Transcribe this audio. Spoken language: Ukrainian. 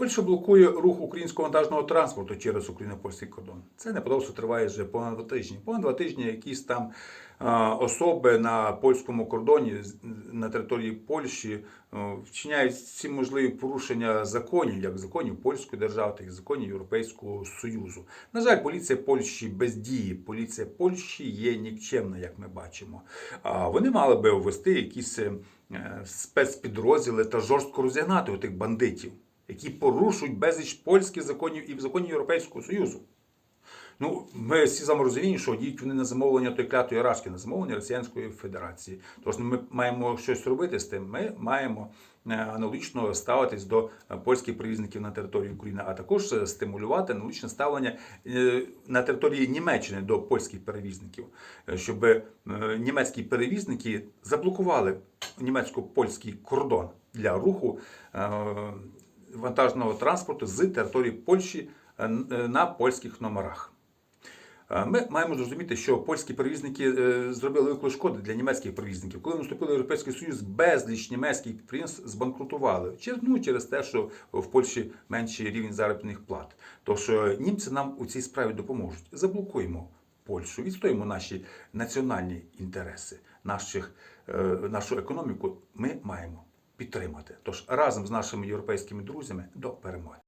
Польща блокує рух українського вантажного транспорту через україно-польський кордон. Це неподобство триває вже понад два тижні. Понад два тижні якісь там особи на польському кордоні на території Польщі е, вчиняють всі можливі порушення законів, як законів польської держави, так і законів Європейського Союзу. На жаль, поліція Польщі бездіє. Поліція Польщі є нікчемна, як ми бачимо. Вони мали би ввести якісь е, спецпідрозділи та жорстко розігнати у тих бандитів, які порушують безліч польських законів і законів Європейського Союзу. Ну, ми всі з вами розуміємо, що діють вони на замовлення той клятої рашки, на замовлення Росіянської Федерації. Тож ми маємо щось робити з тим. Ми маємо е, аналогічно ставитись до польських перевізників на території України, а також е, стимулювати аналогічне ставлення е, на території Німеччини до польських перевізників, щоб німецькі перевізники заблокували німецько-польський кордон для руху вантажного транспорту з території Польщі е, е, на польських номерах. Е, Ми маємо зрозуміти, що польські перевізники зробили велику шкоду для німецьких перевізників. Коли в Європейський Союз, безліч німецьких підприємств збанкрутували. Через, ну, через те, що в Польщі менший рівень заробітних плат. Тож німці нам у цій справі допоможуть. Заблокуємо Польщу, відстоїмо наші національні інтереси, наших, нашу економіку ми маємо підтримати. Тож разом з нашими європейськими друзями до перемоги.